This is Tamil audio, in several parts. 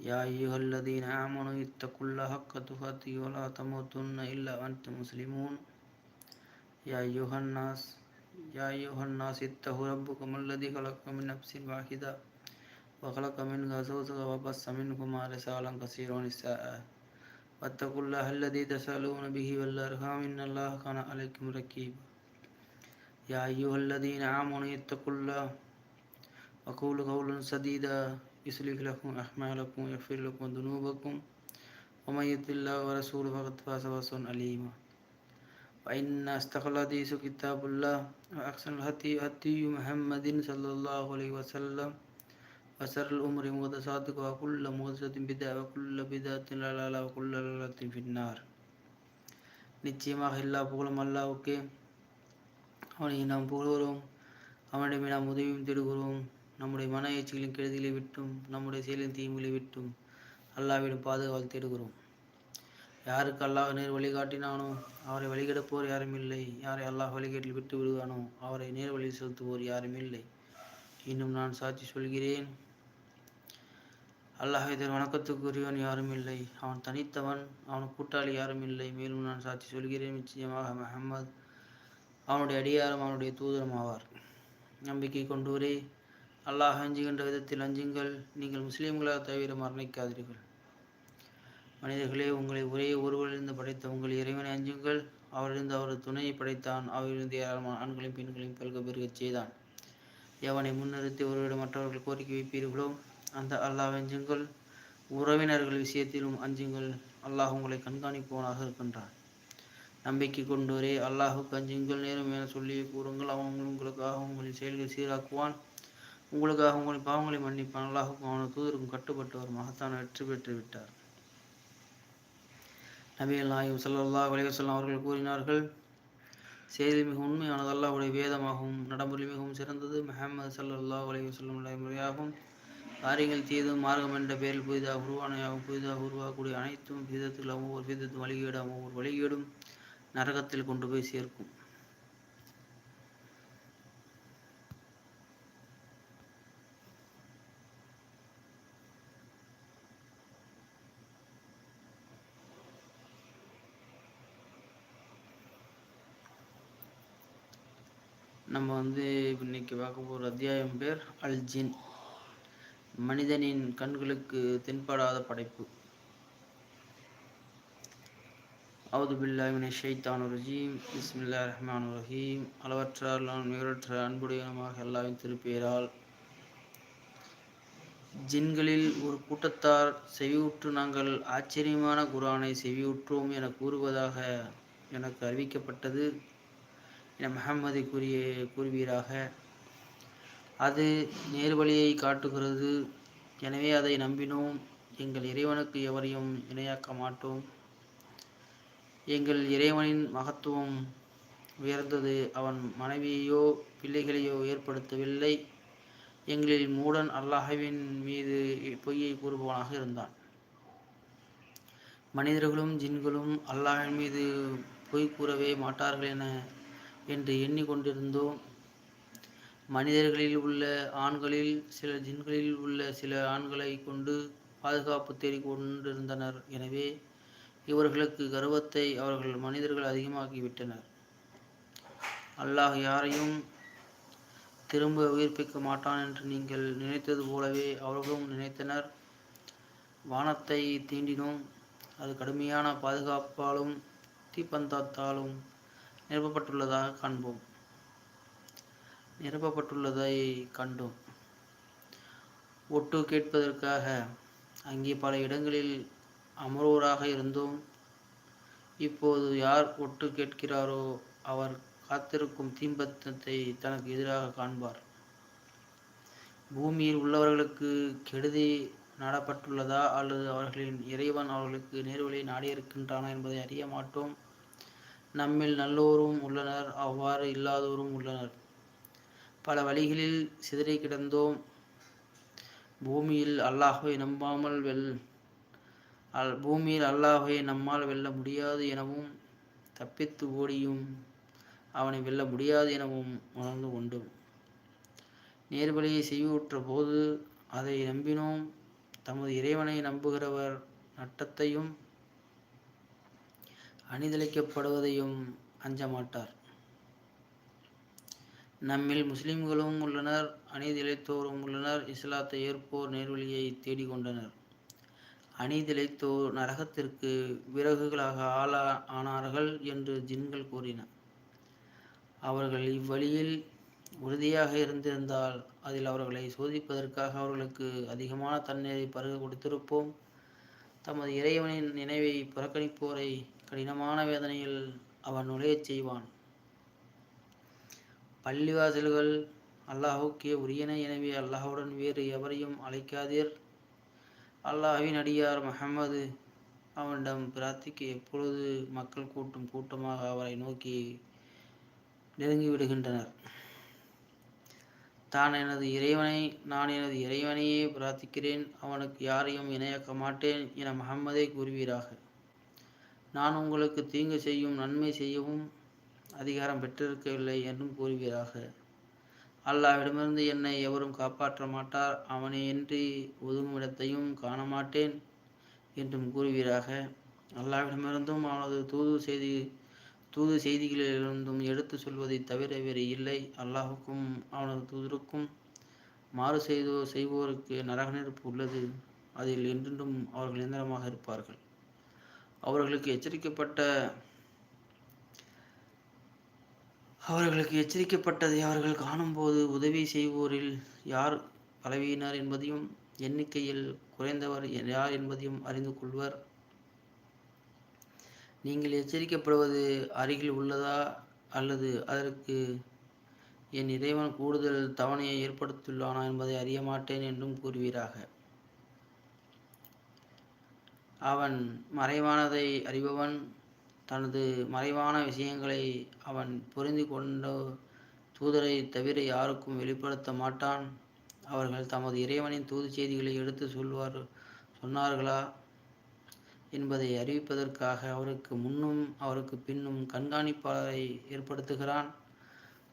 يا أيها الذين آمنوا اتقوا الله حق تقاته ولا تموتن إلا وأنتم مسلمون. يا أيها الناس يا أيها الناس اتقوا ربكم الذي خلقكم من نفس واحدة وخلق منها زوجها وبث منهما رسالا كثيرا ونساء. واتقوا الله الذي تسألون به والأرحام إن الله كان عليكم رقيبا. يا أيها الذين آمنوا اتقوا الله وقولوا قولا سديدا. يصلح لكم أعمالكم ويغفر لكم ذنوبكم ومن يطع الله ورسوله فقد فاز فوزا عليما فإن أصدق الحديث كتاب الله وأحسن الهدي هدي محمد صلى الله عليه وسلم وشر الأمور محدثاتها وكل محدثة بدعة وكل بدعة ضلالة وكل ضلالة في النار நிச்சயமாக எல்லா புகழும் அல்லாவுக்கே அவனை நாம் புகழ்கிறோம் அவனிடமே நாம் உதவியும் தேடுகிறோம் நம்முடைய மன எச்சிகளின் கெடுதிகளை விட்டும் நம்முடைய செயலின் தீமைகளை விட்டும் அல்லாவிடம் பாதுகாவல் தேடுகிறோம். யாருக்கு அல்லாஹ் நேர் வழிகாட்டினானோ அவரை வழிகெடுப்போர் யாரும் இல்லை. யாரை அல்லாஹ் வழிகேட்டில் விட்டு விடுவானோ அவரை நேர் வழி செலுத்துவோர் யாரும் இல்லை. இன்னும் நான் சாட்சி சொல்கிறேன். அல்லாஹ் இதர் வணக்கத்துக்குரியவன் யாரும் இல்லை. அவன் தனித்தவன் அவன் கூட்டாளி யாரும் இல்லை. மேலும் நான் சாட்சி சொல்கிறேன் நிச்சயமாக முகமது அவனுடைய அடியாரம் அவனுடைய தூதரம் ஆவார். நம்பிக்கை கொண்டோரே அல்லாஹ் அஞ்சுகின்ற விதத்தில் அஞ்சுங்கள். நீங்கள் முஸ்லீம்களாக தவிர மரணிக்காதீர்கள். மனிதர்களே உங்களை ஒரே ஒருவரிலிருந்து படைத்த உங்கள் இறைவனை அஞ்சுங்கள். அவரிலிருந்து அவரது துணையை படைத்தான். அவரிலிருந்து ஏராளமான ஆண்களையும் பெண்களையும் பல்க பெருகச் செய்தான். எவனை முன்னிறுத்தி ஒருவரிடம் மற்றவர்கள் கோரிக்கை வைப்பீர்களோ அந்த அல்லாஹ் அஞ்சுங்கள். உறவினர்கள் விஷயத்திலும் அஞ்சுங்கள். அல்லாஹ் உங்களை கண்காணிப்பவனாக இருக்கின்றான். நம்பிக்கை கொண்டோரே அல்லாஹுக்கு அஞ்சுங்கள். நேரம் என சொல்லி கூறுங்கள். அவன் உங்களுக்காக உங்களின் செயல்களை சீராக்குவான். உங்களுக்காக உங்களின் பாவங்களை மன்னிப்பான். அல்லாஹுக்கும் அவனது தூதருக்கும் ஒரு மகத்தான வெற்றி பெற்று விட்டார். நபிகள் நாயகம் சல்லா வலைவசல்லாம் அவர்கள் கூறினார்கள் செய்தி மிக உண்மையானது. அல்லாஹுடைய வேதமாகவும் நடைமுறை மிகவும் சிறந்தது. முஹம்மது சல்லல்லா வலைவசல்லம் நடைமுறையாகும் காரியங்கள் தீதும் மார்க்கம் என்ற பெயரில் புதிதாக உருவானையாகவும் புதிதாக உருவாகக்கூடிய அனைத்தும் விதத்தில் ஒவ்வொரு விதத்தும் வழிகேடாகவும் ஒவ்வொரு வழிகேடும் நரகத்தில் கொண்டு போய் சேர்க்கும். நம்ம வந்து இன்னைக்கு பார்க்க போகிற அத்தியாயம் பேர் அல்ஜின். மனிதனின் கண்களுக்கு தென்படாத படைப்பு. அவுது பில்லாமின் ஷைத்தான் ரஜீம். இஸ்மில்லா ரஹ்மான் ரஹீம். அளவற்றால் மிகற்ற அன்புடையனமாக எல்லாவின் திருப்பெயரால். ஜின்களில் ஒரு கூட்டத்தார் செவியுற்று நாங்கள் ஆச்சரியமான குரானை செவியுற்றோம் என கூறுவதாக எனக்கு அறிவிக்கப்பட்டது. என முகம்மதை கூறிய கூறுவீராக. அது நேர்வழியை காட்டுகிறது. எனவே அதை நம்பினோம். எங்கள் இறைவனுக்கு எவரையும் இணையாக்க மாட்டோம். எங்கள் இறைவனின் மகத்துவம் உயர்ந்தது. அவன் மனைவியையோ பிள்ளைகளையோ ஏற்படுத்தவில்லை. எங்களில் மூடன் அல்லாஹவின் மீது பொய்யை கூறுபவனாக இருந்தான். மனிதர்களும் ஜின்களும் அல்லாஹின் மீது பொய் கூறவே மாட்டார்கள் என என்று எண்ணிக்கொண்டிருந்தோம். மனிதர்களில் உள்ள ஆண்களில் சில ஜின்களில் உள்ள சில ஆண்களை கொண்டு பாதுகாப்பு தேடிக் கொண்டிருந்தனர். எனவே இவர்களுக்கு கர்வத்தை அவர்கள் மனிதர்கள் அதிகமாக்கிவிட்டனர். அல்லாஹ் யாரையும் திரும்ப உயிர்ப்பிக்க மாட்டான் என்று நீங்கள் நினைத்தது போலவே அவர்களும் நினைத்தனர். வானத்தை தீண்டினோம். அது கடுமையான பாதுகாப்பாலும் தீப்பந்தாத்தாலும் நிரப்பப்பட்டுள்ளதாக காண்போம். நிரப்பப்பட்டுள்ளதை கண்டோம். ஒட்டு கேட்பதற்காக அங்கே பல இடங்களில் அமர்வோராக இருந்தோம். இப்போது யார் ஒட்டு கேட்கிறாரோ அவர் காத்திருக்கும் தீம்பத்தத்தை தனக்கு எதிராக காண்பார். பூமியில் உள்ளவர்களுக்கு கெடுதி நாடப்பட்டுள்ளதா அல்லது அவர்களின் இறைவன் அவர்களுக்கு நேர்வழியை நாடியிருக்கின்றானா என்பதை அறிய மாட்டோம். நம்மில் நல்லோரும் உள்ளனர் அவ்வாறு இல்லாதோரும் உள்ளனர். பல வழிகளில் சிதறி கிடந்தோம். பூமியில் அல்லாஹுவை நம்பாமல் வெல் அல் பூமியில் அல்லாஹை நம்மால் வெல்ல முடியாது எனவும் தப்பித்து ஓடியும் அவனை வெல்ல முடியாது எனவும் உணர்ந்து கொண்டோம். நேர்வழியை செய்வுற்ற போது அதை நம்பினோம். தமது இறைவனை நம்புகிறவர் நட்டத்தையும் அணிதளிக்கப்படுவதையும் அஞ்ச மாட்டார் நம்மில் முஸ்லிம்களும் உள்ளனர் அணிதிளைத்தோரும் உள்ளனர் இஸ்லாத்தை ஏற்போர் நேர்வழியை தேடிக்கொண்டனர். அணிதிளைத்தோர் நரகத்திற்கு விறகுகளாக ஆளா ஆனார்கள் என்று ஜின்கள் கூறின. அவர்கள் இவ்வழியில் உறுதியாக இருந்திருந்தால் அதில் அவர்களை சோதிப்பதற்காக அவர்களுக்கு அதிகமான தண்ணீரை பருக கொடுத்திருப்போம். தமது இறைவனின் நினைவை புறக்கணிப்போரை கடினமான வேதனையில் அவன் நுழையச் செய்வான். பள்ளிவாசல்கள் அல்லாஹுக்கே உரியன. எனவே அல்லாஹுடன் வேறு எவரையும் அழைக்காதீர். அல்லாஹின் அடியார் முகமது அவனிடம் பிரார்த்திக்க எப்பொழுது மக்கள் கூட்டம் கூட்டமாக அவரை நோக்கி நெருங்கிவிடுகின்றனர். தான் எனது இறைவனை நான் எனது இறைவனையே பிரார்த்திக்கிறேன். அவனுக்கு யாரையும் இணையாக்க மாட்டேன் என முகம்மதே கூறுவீராக. நான் உங்களுக்கு தீங்கு செய்யும் நன்மை செய்யவும் அதிகாரம் பெற்றிருக்கவில்லை என்றும் கூறுவீராக. அல்லாவிடமிருந்து என்னை எவரும் காப்பாற்ற மாட்டார் அவனையின்றி ஒதுங்கும் இடத்தையும் காண மாட்டேன் என்றும் கூறுவீராக. அல்லாவிடமிருந்தும் அவனது தூது செய்தி தூது செய்திகளிலிருந்தும் எடுத்து சொல்வதை தவிர வேறு இல்லை. அல்லாஹுக்கும் அவனது தூதருக்கும் மாறு செய்தோ செய்வோருக்கு நரக நெருப்பு உள்ளது. அதில் என்றென்றும் அவர்கள் நிரந்தரமாக இருப்பார்கள். அவர்களுக்கு எச்சரிக்கப்பட்ட அவர்களுக்கு எச்சரிக்கப்பட்டதை அவர்கள் காணும்போது உதவி செய்வோரில் யார் பலவீனர் என்பதையும் எண்ணிக்கையில் குறைந்தவர் யார் என்பதையும் அறிந்து கொள்வர். நீங்கள் எச்சரிக்கப்படுவது அருகில் உள்ளதா அல்லது அதற்கு என் இறைவன் கூடுதல் தவணையை ஏற்படுத்தியுள்ளானா என்பதை அறிய மாட்டேன் என்றும் கூறுவீராக. அவன் மறைவானதை அறிபவன் தனது மறைவான விஷயங்களை அவன் புரிந்து கொண்ட தூதரை தவிர யாருக்கும் வெளிப்படுத்த மாட்டான். அவர்கள் தமது இறைவனின் தூது செய்திகளை எடுத்து சொல்வார் சொன்னார்களா என்பதை அறிவிப்பதற்காக அவருக்கு முன்னும் அவருக்கு பின்னும் கண்காணிப்பாளரை ஏற்படுத்துகிறான்.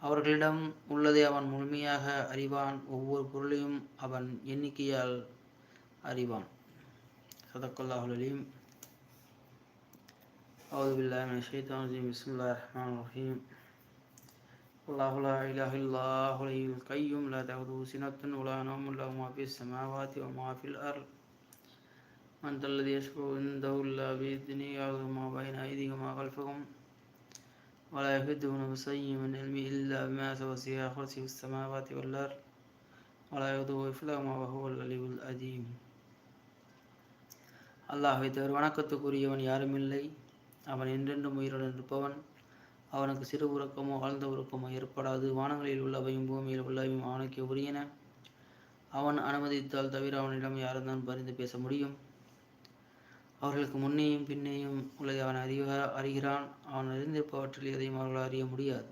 அவர்களிடம் உள்ளதை அவன் முழுமையாக அறிவான். ஒவ்வொரு பொருளையும் அவன் எண்ணிக்கையால் அறிவான். صدق الله العليم. أعوذ بالله من الشيطان الرجيم. بسم الله الرحمن الرحيم. الله لا إله إلا الله الحي القيوم. لا تأخذه سنة ولا نوم له ما في السماوات وما في الأرض. من ذا الذي يشفع عنده إلا بإذنه يعلم ما بين أيديهم وما خلفهم. ولا يحدون بشيء من علمه إلا بما توسع كرسي السماوات والأرض. ولا يضوء إفلاهما وهو العلي الأديم அல்லாஹை தவிர வணக்கத்துக்குரியவன் யாருமில்லை. அவன் என்றென்றும் உயிருடன் இருப்பவன். அவனுக்கு சிறு உறக்கமோ ஆழ்ந்த உறக்கமோ ஏற்படாது. வானங்களில் உள்ளவையும் பூமியில் உள்ளவையும் அவனுக்கு உரியன. அவன் அனுமதித்தால் தவிர அவனிடம் யாருந்தான் பரிந்து பேச முடியும். அவர்களுக்கு முன்னேயும் பின்னேயும் உள்ளதை அவன் அறிவ அறிகிறான். அவன் அறிந்திருப்பவற்றில் எதையும் அவர்கள் அறிய முடியாது.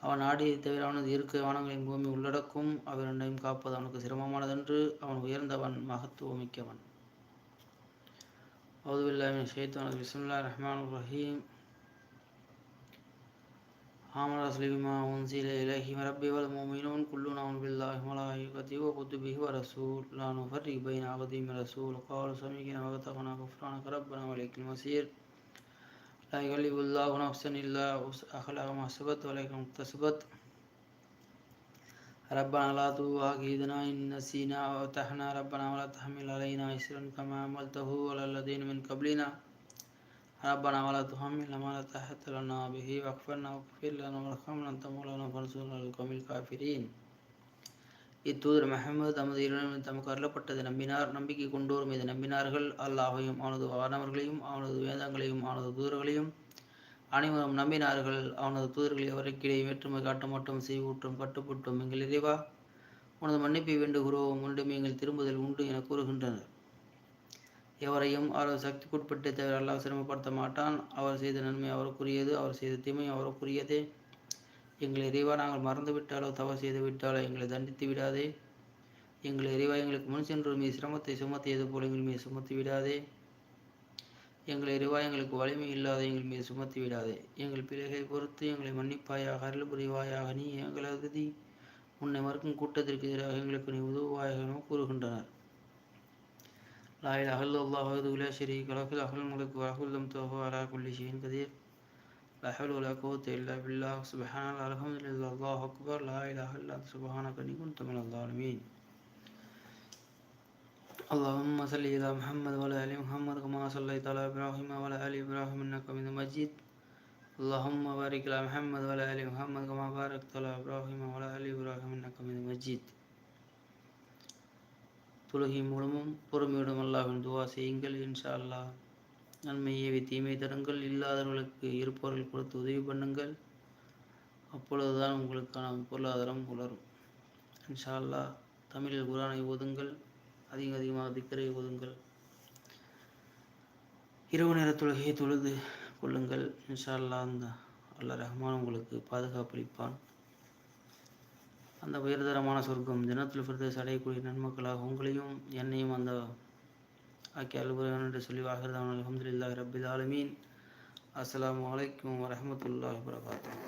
அவன் ஆடியை தவிர அவனது இருக்க வானங்களின் பூமி உள்ளடக்கும். அவரிடையும் காப்பது அவனுக்கு சிரமமானதென்று. அவன் உயர்ந்தவன் மகத்துவமிக்கவன். أعوذ بالله من الشيطان بسم الله الرحمن الرحيم. هم رسل بما أنزل إليه من ربي والمؤمنون كلنا آمن بالله ملائكته وكتبه ورسول لا نفرق بين عبد من رسول. قال سمعنا واتقنا غفرانك ربنا وإليك المصير. لا يكلف الله نفسا إلا وسعها. ما سبت ولكن اكتسبت. ربنا لا تؤاخذنا إن نسينا أو أطعنا ربنا ولا تحمل علينا إسرا كما عملته على الذين من قبلنا ربنا ولا تحملنا ما لا طاقة لنا به واغفر لنا واغفر لنا وارحمنا أنت مولانا فانصرنا على القوم الكافرين இத்தூதர் முகமது தமது இறைவன் தமக்கு அருளப்பட்டதை நம்பினார் நம்பிக்கை கொண்டோர் மீது நம்பினார்கள் அல்லாஹையும் அவனது வானவர்களையும் அவனது வேதங்களையும் அவனது தூதர்களையும் அனைவரும் நம்பினார்கள். அவனது தூதர்கள் எவருக்கிடையே வேற்றுமை காட்ட மட்டும். செய்வூற்றும் கட்டுப்பட்டும் எங்கள் இறைவா உனது மன்னிப்பை வேண்டு வேண்டுகிறோம் உண்டு எங்கள் திரும்புதல் உண்டு என கூறுகின்றனர். எவரையும் அவரது சக்திக்குட்பட்டு தவிர அல்லாஹ் சிரமப்படுத்த மாட்டான். அவர் செய்த நன்மை அவருக்குரியது அவர் செய்த தீமை அவருக்குரியதே. எங்களை இறைவா நாங்கள் மறந்துவிட்டாலோ தவறு செய்து விட்டாலோ எங்களை தண்டித்து விடாதே. எங்களை இறைவா எங்களுக்கு முன் சென்று மீ சிரமத்தை சுமத்தியது போல எங்கள் மீது சுமத்தி விடாதே. எங்களை இறைவா எங்களுக்கு வலிமை இல்லாத எங்கள் மீது சுமத்தி விடாதே. எங்கள் பிழையை பொறுத்து எங்களை மன்னிப்பாயாக அருள் புரிவாயாக நீ எங்களது உன்னை மறுக்கும் கூட்டத்திற்கு எதிராக எங்களுக்கு நீ உதவுவாயாக கூறுகின்றனர். லாயில் அகல் அல்லாஹது உலா ஸ்ரீ கலகுல் அகல் முலக்கு அகுல்லம் தோஹோ அலா குல்லி ஷீன் கதீர். லஹல் உலா கோத் இல்லா பில்லா சுபஹானால் அலஹம்துல்லா அல்லாஹ் அக்பர். லாயில் அகல் சுபஹானா கனி குன் தமிழ் அல்லாலுமீன் اللهم صل على محمد وعلى آل محمد كما صليت على إبراهيم وعلى آل إبراهيم إنك حميد مجيد اللهم بارك على محمد وعلى آل محمد كما باركت على إبراهيم وعلى آل إبراهيم إنك حميد مجيد தொழுகை மூலமும் பொறுமையுடன் அல்லாஹ்வின் துவா செய்யுங்கள் இன்ஷா அல்லாஹ் நன்மை ஏவி தீமை தருங்கள் இல்லாதவர்களுக்கு இருப்பவர்கள் கொடுத்து உதவி பண்ணுங்கள் அப்பொழுதுதான் உங்களுக்கான பொருளாதாரம் உலரும் இன்ஷா அல்லாஹ் தமிழில் குரானை ஓதுங்கள் அதிக அதிகமாக திக்கரை ஓதுங்கள் இரவு நேர தொழுகையை தொழுது கொள்ளுங்கள். இன்ஷா அல்லாஹ் அந்த அல்லாஹ் ரஹ்மான் உங்களுக்கு பாதுகாப்பளிப்பான். அந்த உயர்தரமான சொர்க்கம் தினத்தில் பிரதேச அடையக்கூடிய நன்மக்களாக உங்களையும் என்னையும் அந்த ஆக்கி அலுவலகம் என்று சொல்லி வாகிறதான் அலமதுல்லாஹி ரபில் ஆலமீன். அஸ்ஸலாமு அலைக்கும் வரஹ்மத்துல்லாஹி வபரகாத்துஹு.